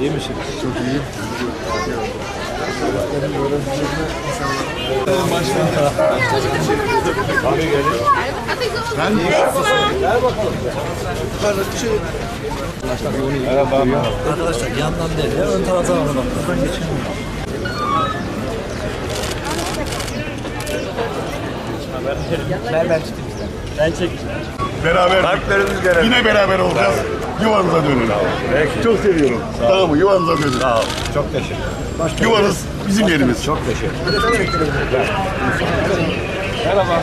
İyi misin? Çok iyi. Benim öğrencilerime Abi gelin. Merhaba. Arkadaşlar yandan değil ön taraftan ona bak. Buradan geçemiyor. Ben ben tutayım işte. Ben çekeceğim. Beraber. Kalplerimiz görelim. Yine beraber olacağız. Yuvanıza dönün. Peki. Çok seviyorum. Tamam mı? Yuvanıza dönün. Sağ ol. Çok teşekkür Yuvanız bizim yerimiz. Çok teşekkür Merhaba.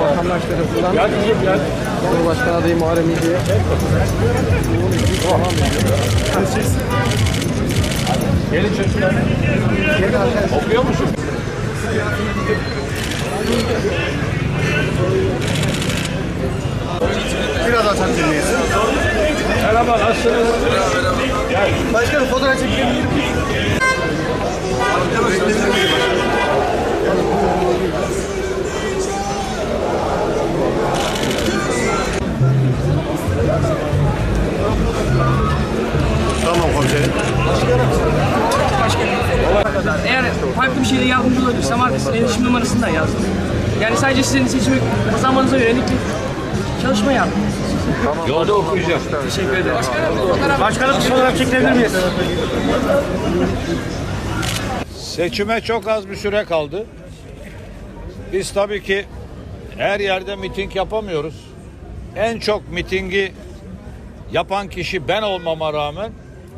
vatandaş tarafından. Cumhurbaşkanı adayı Muharrem İnce'ye Gelin çocuklar. Okuyor musun? Biraz açan dinleyin. Merhaba nasılsınız? Başkanım fotoğraf çekelim. Tamam farklı bir şeyle yardımcı olabilirsem arkasına iletişim numarasını da yazdım. Yani sadece sizin seçimi kazanmanıza yönelik bir çalışma yaptım. Yolda okuyacağım. Teşekkür ederim. Başkanım fotoğraf çekebilir miyiz? Seçime çok az bir süre kaldı. Biz tabii ki her yerde miting yapamıyoruz. En çok mitingi yapan kişi ben olmama rağmen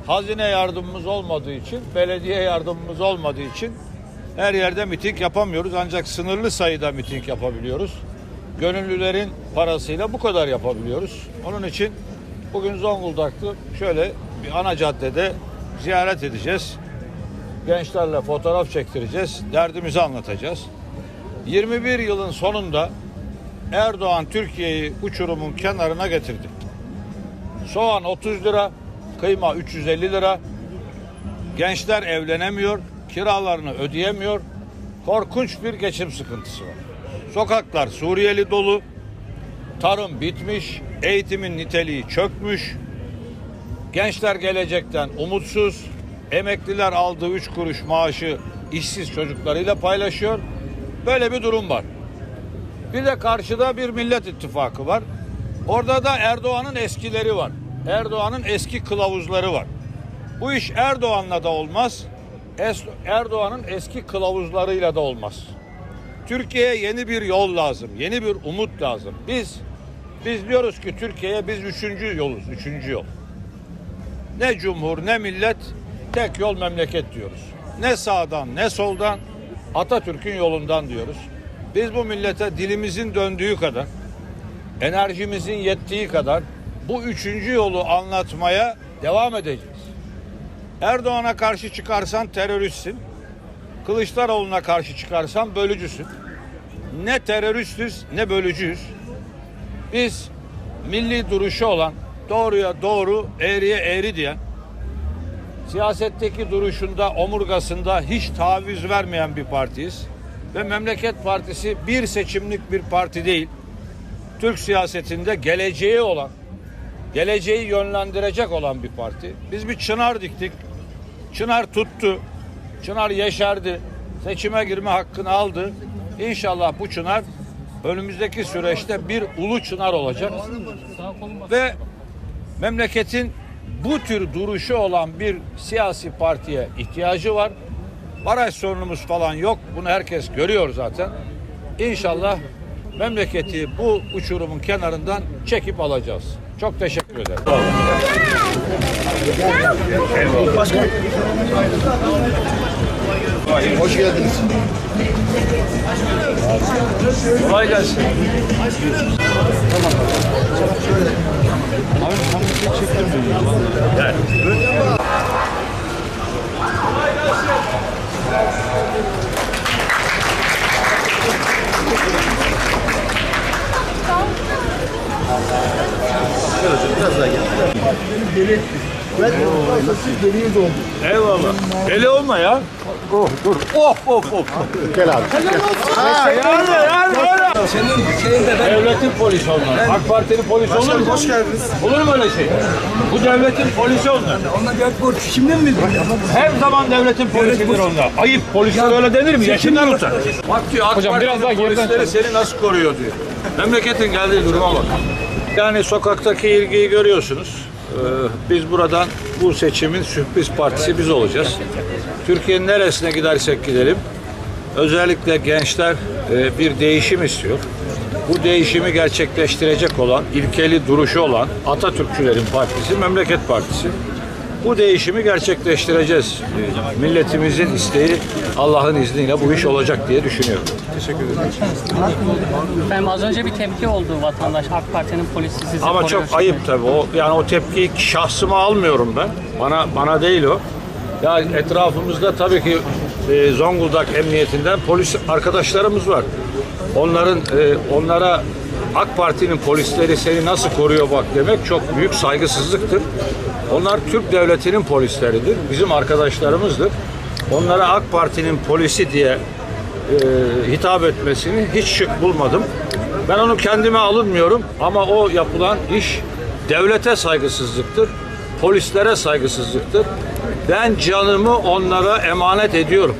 hazine yardımımız olmadığı için, belediye yardımımız olmadığı için her yerde miting yapamıyoruz. Ancak sınırlı sayıda miting yapabiliyoruz. Gönüllülerin parasıyla bu kadar yapabiliyoruz. Onun için bugün Zonguldak'ta şöyle bir ana caddede ziyaret edeceğiz gençlerle fotoğraf çektireceğiz, derdimizi anlatacağız. 21 yılın sonunda Erdoğan Türkiye'yi uçurumun kenarına getirdi. Soğan 30 lira, kıyma 350 lira. Gençler evlenemiyor, kiralarını ödeyemiyor. Korkunç bir geçim sıkıntısı var. Sokaklar Suriyeli dolu, tarım bitmiş, eğitimin niteliği çökmüş. Gençler gelecekten umutsuz. Emekliler aldığı üç kuruş maaşı işsiz çocuklarıyla paylaşıyor. Böyle bir durum var. Bir de karşıda bir millet ittifakı var. Orada da Erdoğan'ın eskileri var. Erdoğan'ın eski kılavuzları var. Bu iş Erdoğan'la da olmaz. Erdoğan'ın eski kılavuzlarıyla da olmaz. Türkiye'ye yeni bir yol lazım. Yeni bir umut lazım. Biz biz diyoruz ki Türkiye'ye biz üçüncü yoluz. Üçüncü yol. Ne cumhur ne millet tek yol memleket diyoruz. Ne sağdan ne soldan Atatürk'ün yolundan diyoruz. Biz bu millete dilimizin döndüğü kadar enerjimizin yettiği kadar bu üçüncü yolu anlatmaya devam edeceğiz. Erdoğan'a karşı çıkarsan teröristsin. Kılıçdaroğlu'na karşı çıkarsan bölücüsün. Ne teröristiz ne bölücüyüz. Biz milli duruşu olan doğruya doğru, eğriye eğri diyen, siyasetteki duruşunda, omurgasında hiç taviz vermeyen bir partiyiz. Ve Memleket Partisi bir seçimlik bir parti değil. Türk siyasetinde geleceği olan, geleceği yönlendirecek olan bir parti. Biz bir çınar diktik. Çınar tuttu. Çınar yeşerdi. Seçime girme hakkını aldı. İnşallah bu çınar önümüzdeki süreçte bir ulu çınar olacak. Ve memleketin bu tür duruşu olan bir siyasi partiye ihtiyacı var. Baraj sorunumuz falan yok. Bunu herkes görüyor zaten. İnşallah memleketi bu uçurumun kenarından çekip alacağız. Çok teşekkür ederim. Başkanım. Hoş geldiniz. Kolay gelsin. Tamam. Abi tam bir şey çektirmiyor. Gel. Kolay gelsin. Biraz daha gel. Beni deli etti. Eyvallah. Deli olma ya. Oh dur. Of of of. Gel abi. Ha yani yani öyle. Devletin polisi onlar. AK Parti'nin polisi olur mu? Hoş geldiniz. Olur mu öyle şey? Bu devletin polisi onlar. Onlar gelip borç. Kimden mi? Her zaman devletin polisidir onlar. Ayıp polisler öyle denir mi? Yaşından utan. Bak diyor AK Hocam biraz daha polisleri seni nasıl koruyor diyor. Memleketin geldiği duruma bak. Yani sokaktaki ilgiyi görüyorsunuz. Ee, biz buradan bu seçimin sürpriz partisi biz olacağız. Türkiye'nin neresine gidersek gidelim. Özellikle gençler e, bir değişim istiyor. Bu değişimi gerçekleştirecek olan, ilkeli duruşu olan Atatürkçülerin partisi, Memleket Partisi. Bu değişimi gerçekleştireceğiz. Milletimizin isteği Allah'ın izniyle bu iş olacak diye düşünüyorum. Efendim az önce bir tepki oldu vatandaş AK Parti'nin polisi sizi Ama çok ayıp tabii. O yani o tepkiyi şahsıma almıyorum ben. Bana bana değil o. Ya etrafımızda tabii ki e, Zonguldak Emniyetinden polis arkadaşlarımız var. Onların e, onlara AK Parti'nin polisleri seni nasıl koruyor bak demek çok büyük saygısızlıktır. Onlar Türk devletinin polisleridir. Bizim arkadaşlarımızdır. Onlara AK Parti'nin polisi diye e, hitap etmesini hiç şık bulmadım. Ben onu kendime alınmıyorum ama o yapılan iş devlete saygısızlıktır, polislere saygısızlıktır. Ben canımı onlara emanet ediyorum.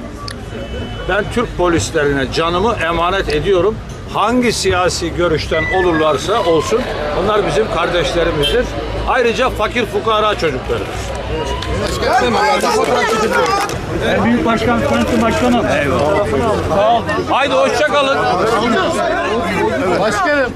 Ben Türk polislerine canımı emanet ediyorum. Hangi siyasi görüşten olurlarsa olsun onlar bizim kardeşlerimizdir. Ayrıca fakir fukara çocuklarımız. Büyük başkan, Tanıtım Başkanım. Sağ ol. Haydi hoşça kalın. Başkanım.